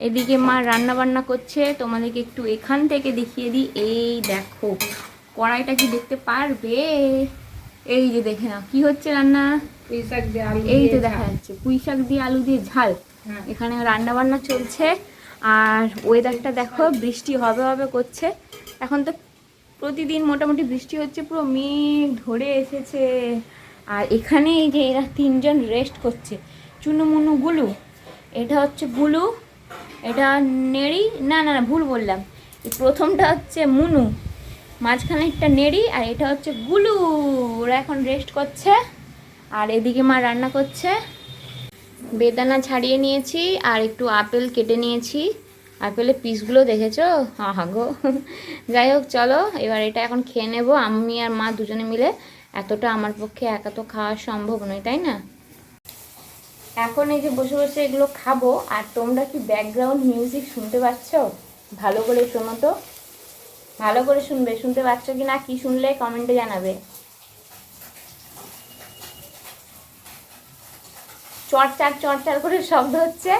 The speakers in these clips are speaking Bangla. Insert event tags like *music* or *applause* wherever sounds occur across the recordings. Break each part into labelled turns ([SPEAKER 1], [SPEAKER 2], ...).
[SPEAKER 1] এদিকে মা রান্না বান্না করছে তোমাদেরকে একটু এখান থেকে দেখিয়ে দিই। এই দেখো কড়াইটা কি দেখতে পারবে? এই যে দেখে নাও কি হচ্ছে রান্না? এই তো দেখা যাচ্ছে পুঁই শাক দিয়ে আলু দিয়ে ঝাল।
[SPEAKER 2] হ্যাঁ।
[SPEAKER 1] এখানে রান্না বান্না চলছে আর ওয়েদারটা দেখো বৃষ্টি হবে হবে করছে। এখন তো প্রতিদিন মোটামুটি বৃষ্টি হচ্ছে পুরো মেঘ ধরে এসেছে। আর এখানে এই যে এরা তিনজন রেস্ট করছে চুনুমুনু গুলু এটা হচ্ছে গুলু এটা নেড়ি? না না না, ভুল বললাম। প্রথমটা হচ্ছে মুনু মাঝখানে একটা নেড়ি, আর এটা হচ্ছে গুলু। ওরা এখন রেস্ট করছে, আর এদিকে মা রান্না করছে। বেদানা ছাড়িয়ে নিয়েছি, আর একটু আপেল কেটে নিয়েছি। আপেলের পিসগুলো দেখেছ? আহা গো। যাই হোক, চলো, এবার এটা এখন খেয়ে নেব। আমি আর মা দুজনে মিলে। এতটা আমার পক্ষে একা তো খাওয়া সম্ভব নয়, তাই না? এখন এই যে বসে বসে এগুলো খাব, আর তোমরা কি ব্যাকগ্রাউন্ড মিউজিক শুনতে পাচ্ছ? ভালো করে শোনো তো। ভালো করে শুনবে, শুনতে পাচ্ছ কি না কি শুনলে কমেন্টে জানাবে। চড়চার চড়চার করে শব্দ হচ্ছে,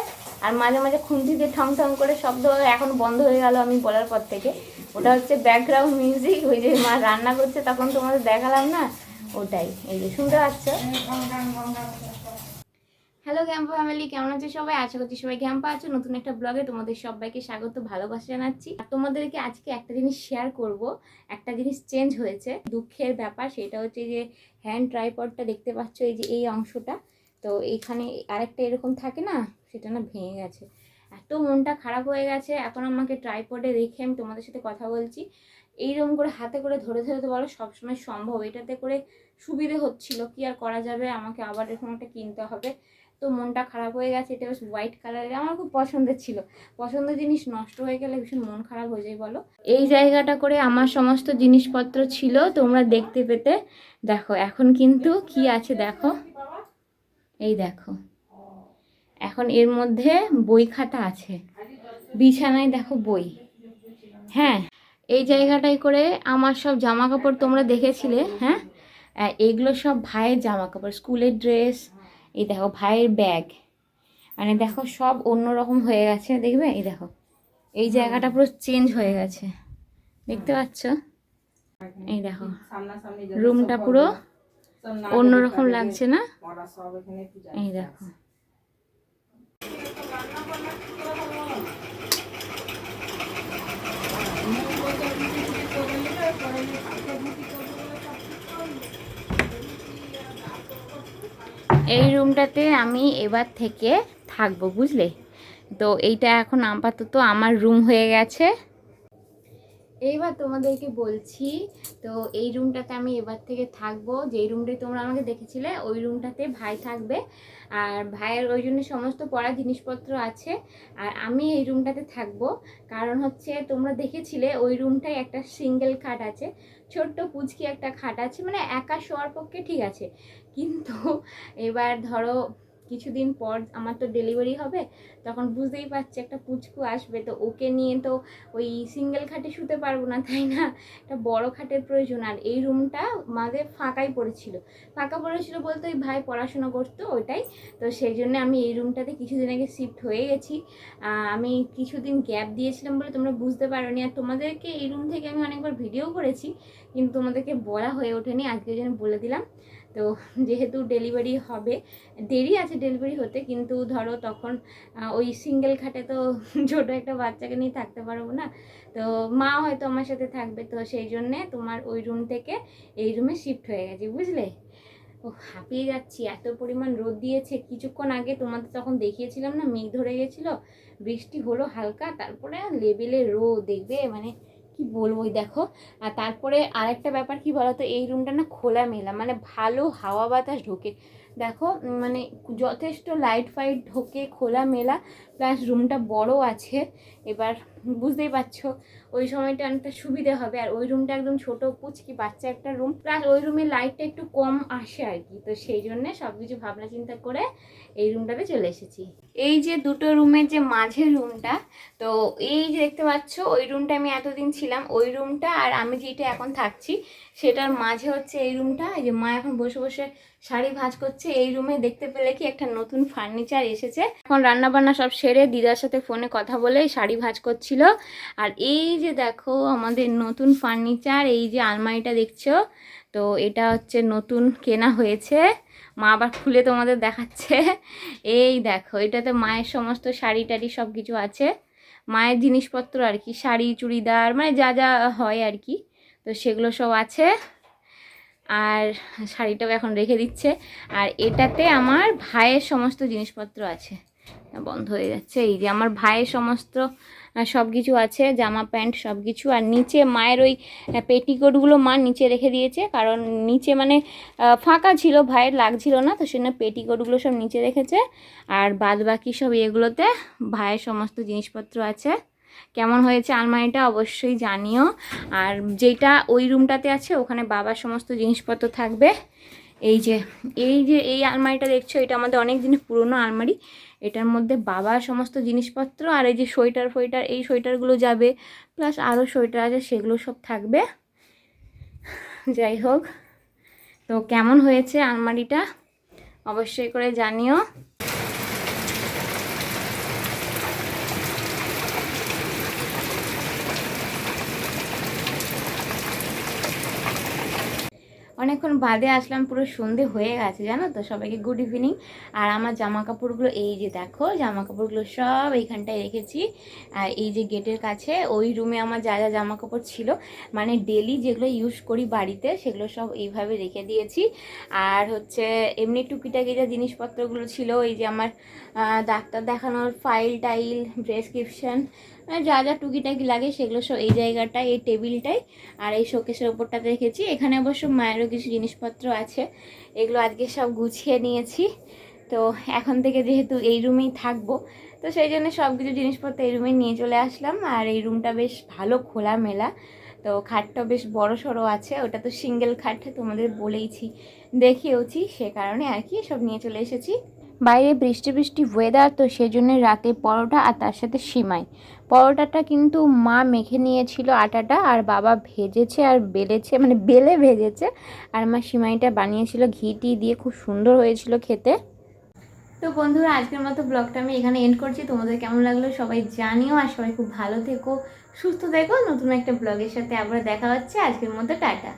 [SPEAKER 1] আর মাঝে মাঝে খুন্তি দিয়ে ঠং ঠং করে শব্দ এখন বন্ধ হয়ে গেল আমি বলার পর থেকে। ওটা হচ্ছে ব্যাকগ্রাউন্ড মিউজিক ওই যে মা রান্না করছে, তখন তোমাদের দেখালাম না? ওটাই, এই যে শুনতে পাচ্ছ? হ্যালো ক্যাম্পা ফ্যামিলি, কেমন আছে সবাই? আশা করছি সবাই ক্যাম্পা আছো। নতুন একটা ব্লগে তোমাদের সবাইকে স্বাগত, ভালোবাসা জানাচ্ছি। তোমাদেরকে আজকে একটা জিনিস শেয়ার করব। একটা জিনিস চেঞ্জ হয়েছে, দুঃখের ব্যাপার। সেটা হচ্ছে যে হ্যান্ড ট্রাইপডটা দেখতে পাচ্ছ, এই যে এই অংশটা। তো এইখানে আরেকটা এরকম থাকে না, সেটা না ভেঙে গেছে। এত মনটা খারাপ হয়ে গেছে। এখন আমাকে ট্রাইপডে রেখে আমি তোমাদের সাথে কথা বলছি। এইরকম করে হাতে করে ধরে ধরে তো বলো, সবসময় সম্ভব। এটাতে করে সুবিধে হচ্ছিল। কি আর করা যাবে? আমাকে আবার এরকম একটা কিনতে হবে। তো মনটা খারাপ হয়ে গেছে, এটা বেশ হোয়াইট কালারের আমার খুব পছন্দের ছিল। পছন্দের জিনিস নষ্ট হয়ে গেলে ভীষণ মন খারাপ হয়ে যায়, বলো। এই জায়গাটা করে আমার সমস্ত জিনিসপত্র ছিল, তোমরা দেখতে পেতে। দেখো, এখন কিন্তু কি আছে দেখো। এই দেখো। এখন এর মধ্যে বই খাতা আছে। বিছানায় দেখো বই। হ্যাঁ এই জায়গাটায় করে আমার সব জামা কাপড় তোমরা দেখেছিলে হ্যাঁ? এগুলো সব ভাইয়ের জামা কাপড় স্কুলের ড্রেস এই দেখো ভাইয়ের ব্যাগ। মানে দেখো সব অন্যরকম হয়ে গেছে দেখবে? এই দেখো এই জায়গাটা পুরো চেঞ্জ হয়ে গেছে। দেখতে পাচ্ছ? এই দেখো রুমটা পুরো অন্যরকম লাগছে না?
[SPEAKER 2] এই দেখো এখানে পূজা
[SPEAKER 1] এই রুমটাতে আমি এবার থেকে থাকব, বুঝলে? তো এইটা এখন আপাতত আমার রুম হয়ে গেছে। এইবার তোমাদেরকে বলছি, তো এই রুমটাতে আমি এবার থেকে থাকব। যেই রুমটাই তোমরা আমাকে দেখেছিলে, ওই রুমটাতে ভাই থাকবে। আর ভাইয়ের ওই জন্য সমস্ত পড়া জিনিসপত্র আছে। আর আমি এই রুমটাতে থাকব। কারণ হচ্ছে তোমরা দেখেছিলে, ওই রুমটায় একটা সিঙ্গেল খাট আছে। ছোট্ট পুচকি একটা খাট আছে। মানে একা শোয়ার পক্ষে ঠিক আছে। কিন্তু এবার ধরো কিছুদিন পর আমার তো ডেলিভারি হবে, তখন বুঝতেই পারছি একটা পুচকু আসবে, তো ওকে নিয়ে তো ওই সিঙ্গেল খাটে শুতে পারব না, তাই না? একটা বড় খাটের প্রয়োজন, আর এই রুমটা মাঝে ফাঁকাই পড়েছিল। ফাঁকা পড়েছিল বলতে ওই ভাই পড়াশোনা করতো ওইটাই, তো সেই জন্য আমি এই রুমটাতে কিছুদিন আগে শিফট হয়ে গেছি। আমি কিছুদিন গ্যাপ দিয়েছিলাম বলে তোমরা বুঝতে পারোনি, আর তোমাদেরকে এই রুম থেকে আমি অনেকবার ভিডিও করেছি, কিন্তু তোমাদেরকে বলা হয়ে ওঠেনি, আজকে যেন বলে দিলাম। তো যেহেতু ডেলিভারি হবে, দেরি আছে ডেলিভারি হতে, কিন্তু ধরো তখন ওই সিঙ্গেল খাটে তো *laughs* ছোটো একটা বাচ্চাকে নিয়ে থাকতে পারব না। তো মা হয়তো আমার সাথে থাকবে, তো সেই জন্যে তোমার ওই রুম থেকে এই রুমে শিফট হয়ে গেছে, বুঝলে? ও, হাঁপিয়ে যাচ্ছি, এত পরিমাণ রোদ দিয়েছে, কিছুক্ষণ আগে তোমাদের তখন দেখিয়েছিলাম না, মেঘ ধরে গেছিল, বৃষ্টি হলো হালকা, তারপরে লেবেলে রোদ, দেখবে? মানে কি বলব ওই দেখো? আর তারপরে আরেকটা ব্যাপার কি বলতো? এই রুমটা না খোলা মেলা মানে ভালো হাওয়া বাতাস ঢোকে। দেখো মানে যথেষ্ট লাইট ফাইট ঢোকে খোলা মেলা প্লাস রুমটা বড় আছে। এবার বুঝতেই পারছ, ওই সময়টা অনেকটা সুবিধে হবে। আর ওই রুমটা একদম ছোট, পুচকি, বাচ্চা একটা রুম প্লাস ওই রুমে লাইটটা একটু কম আসে আর কি। তো সেই জন্যে সব কিছু ভাবনা চিন্তা করে এই রুমটাতে চলে এসেছি। এই যে দুটো রুমের যে মাঝের রুমটা তো এই যে দেখতে পাচ্ছ, ওই রুমটা আমি এতদিন ছিলাম। ওই রুমটা আর আমি যেটা এখন থাকছি, সেটার মাঝে হচ্ছে এই রুমটা এই যে মা এখন বসে বসে শাড়ি ভাঁজ করছে। এই রুমে দেখতে পেলে কি একটা নতুন ফার্নিচার এসেছে। এখন রান্না বান্না সব সেরে দিদার সাথে ফোনে কথা বলে শাড়ি ভাঁজ করছিল। আর এই যে দেখো আমাদের নতুন ফার্নিচার এই যে আলমারিটা দেখছ? তো এটা হচ্ছে নতুন কেনা হয়েছে। মা আবার খুলে তোমাদের দেখাচ্ছে। এই দেখো, এটাতে মায়ের সমস্ত শাড়ি টাড়ি সব কিছু আছে। মায়ের জিনিসপত্র আর কি, শাড়ি, চুড়িদার মানে যা যা হয় আর কি, তো সেগুলো সব আছে। আর শাড়িটাও এখন রেখে দিচ্ছে। আর এটাতে আমার ভাইয়ের সমস্ত জিনিসপত্র আছে। বন্ধ হয়ে যাচ্ছে। এই যে আমার ভাইয়ের সমস্ত সব কিছু আছে, জামা প্যান্ট সব কিছু আর নিচে মায়ের ওই পেটিকোটগুলো মা নিচে রেখে দিয়েছে। কারণ নিচে মানে ফাঁকা ছিল, ভাইয়ের লাগছিল না, তো সেজন্য পেটিকোটগুলো সব নিচে রেখেছে। আর বাদ বাকি সব এগুলোতে ভাইয়ের সমস্ত জিনিসপত্র আছে। কেমন হয়েছে আলমারিটা অবশ্যই জানিও। আর যেটা ওই রুমটাতে আছে, ওখানে বাবার সমস্ত জিনিসপত্র থাকবে। এই যে এই যে এই আলমারিটা দেখছ, এটা আমাদের অনেক দিনের পুরনো আলমারি। এটার মধ্যে বাবার সমস্ত জিনিসপত্র আর এই যে সোয়েটার ফোয়েটার, এই সোয়েটারগুলো যাবে, প্লাস আরও সোয়েটার আছে, সেগুলো সব থাকবে। যাই হোক, তো কেমন হয়েছে আলমারিটা অবশ্যই করে জানিও। অনেকক্ষণ বাদে আসলাম, পুরো সন্ধে হয়ে গেছে, জানো তো? সবাইকে গুড ইভিনিং আর আমার জামা কাপড়গুলো এই যে দেখো জামা কাপড়গুলো সব এইখানটায় রেখেছি। আর এই যে গেটের কাছে, ওই রুমে আমার যা যা জামা কাপড় ছিল মানে ডেলি যেগুলো ইউজ করি বাড়িতে, সেগুলো সব এইভাবে রেখে দিয়েছি। আর হচ্ছে, এমনি টুকিটাকি যে জিনিসপত্রগুলো ছিল এই যে আমার ডাক্তার দেখানোর ফাইল টাইল প্রেসক্রিপশন যা যা টুকিটাকি লাগে সেগুলো সব এই জায়গাটায়, এই টেবিলটায় আর এই শোকেসের ওপরটাতে রেখেছি। এখানে অবশ্য মায়েরও কিছু জিনিসপত্র আছে। এগুলো আজকে সব গুছিয়ে নিয়েছি। তো এখন থেকে যেহেতু এই রুমেই থাকব, তো সেই জন্য সব কিছু জিনিসপত্র এই রুমে নিয়ে চলে আসলাম। আর এই রুমটা বেশ ভালো খোলামেলা। তো খাটটা বেশ বড় সড়ো আছে। ওটা তো সিঙ্গেল খাট, তোমাদের বলেইছি, দেখিয়েওছি সে কারণে আর কি সব নিয়ে চলে এসেছি। বাইরে বৃষ্টি বৃষ্টি ওয়েদার তো সেজন্য রাতে পরোটা আর তার সাথে সিমাই। পরোটাটা কিন্তু মা মেখে নিয়েছিল আটাটা আর বাবা ভেজেছে আর বেলেছে মানে বেলে ভেজেছে। আর মা সিমাইটা বানিয়েছিল ঘি টি দিয়ে, খুব সুন্দর হয়েছিল খেতে। তো বন্ধুরা, আজকের মতো ব্লগটা আমি এখানে এন্ড করছি। তোমাদের কেমন লাগল সবাই জানিও আর সবাই খুব ভালো থেকো, সুস্থ থেকো। নতুন একটা ব্লগের সাথে আবার দেখা হচ্ছে। আজকের মতো টাটা।